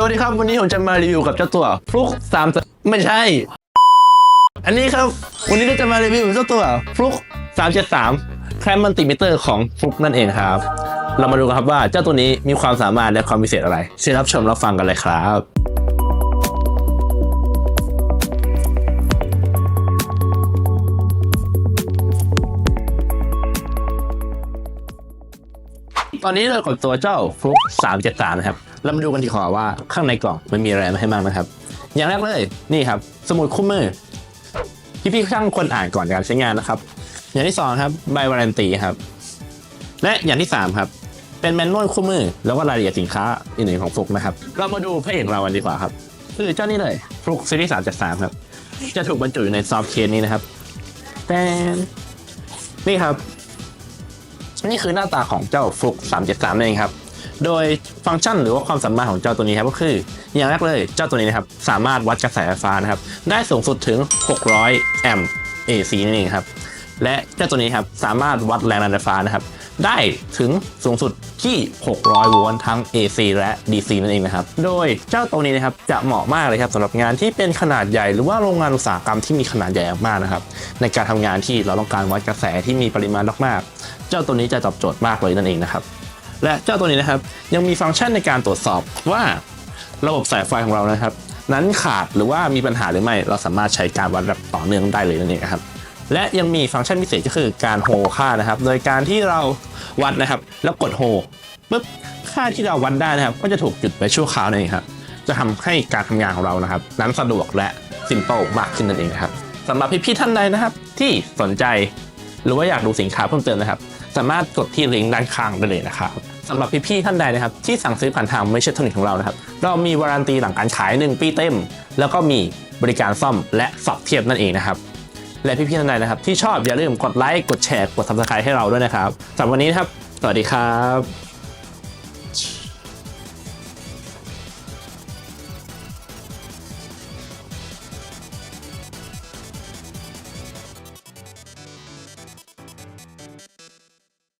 สวัสดีครับ วันนี้ผมจะมารีวิวกับเจ้าตัวฟลุกสามไม่ใช่ อันนี้ครับ วันนี้เราจะมารีวิวเจ้าตัวฟลุกสามเจ็ดสามแคมมัลติมิเตอร์ของฟลุกนั่นเองครับ เรามาดูกันครับว่าเจ้าตัวนี้มีความสามารถและความพิเศษอะไรเชิญรับชมรับฟังกันเลยครับตอนนี้เรากับตัวเจ้าฟลุก373นะครับ เรามาดูกันดีกว่าว่าข้างในกล่องมันมีอะไรมาให้บ้างนะครับ อย่างแรกเลยนี่ครับ สมุดคู่มือพี่พี่ๆช่างควรอ่านก่อนการใช้งานนะครับ อย่างที่สองครับใบวารันตีครับ และอย่างที่สามครับเป็นแมนนวลคู่มือ แล้วก็รายละเอียดสินค้าอื่นๆของฟลุกนะครับ เรามาดูพระเอกเรากันดีกว่าครับคือเจ้านี้เลยฟลุกซีรีส์373ครับ จะถูกบรรจุอยู่ในซอฟต์เคสนี้นะครับแต่นี่ครับ นี่คือหน้าตาของเจ้าฟลุก373นั่นเองครับ โดยฟังก์ชันหรือว่าความสามารถของเจ้าตัวนี้ครับก็คือ อย่างแรกเลยเจ้าตัวนี้นะครับสามารถวัดกระแสไฟฟ้านะครับได้สูงสุดถึง 600 แอมป์ AC นั่นเองครับและเจ้าตัวนี้ครับสามารถวัดแรงดันไฟฟ้านะครับได้ถึงสูงสุดที่ 600 โวลต์ทั้ง AC และ DC นั่นเองนะครับ โดยเจ้าตัวนี้นะครับจะเหมาะมากเลยครับสำหรับงานที่เป็นขนาดใหญ่หรือว่าโรงงานอุตสาหกรรมที่มีขนาดใหญ่มากนะครับ ในการทำงานที่เราต้องการวัดกระแสที่มีปริมาณมากๆ เจ้าตัวนี้จะตอบโจทย์มากเลยนั่นเองนะครับ และเจ้าตัวนี้นะครับยังมีฟังก์ชันในการตรวจสอบว่าระบบสายไฟของเรานะครับ นั้นขาดหรือว่ามีปัญหาหรือไม่ เราสามารถใช้การวัดแบบต่อเนื่องได้เลยนั่นเองครับและยังมีฟังก์ชันพิเศษก็คือการโฮค่านะครับ โดยการที่เราวัดนะครับ แล้วกดโฮปุ๊บค่าที่เราวัดได้นะครับ ก็จะถูกหยุดไปชั่วคราวนั่นเองครับจะทำให้การทำงานของเรานะครับ นั้นสะดวกและซิมเปิลมากขึ้นนั่นเองครับสำหรับพี่ๆท่านใดนะครับ ที่สนใจ หรือว่าอยากดูสินค้าเพิ่มเติมนะครับ สามารถกดที่ลิงก์ด้านข้างได้เลยนะครับสำหรับพี่ๆท่านใดนะครับที่สั่งซื้อผ่านทางไม่ใช่ทนิกของเรานะครับเรามีวารันตีหลังการขาย 1 ปีเต็ม แล้วก็มีบริการซ่อมและสอบเทียบนั่นเองนะครับและพี่ๆท่านใดนะครับที่ชอบอย่าลืมกดไลค์กดแชร์กด subscribe ให้เราด้วยนะครับสำหรับวันนี้นะครับ สวัสดีครับ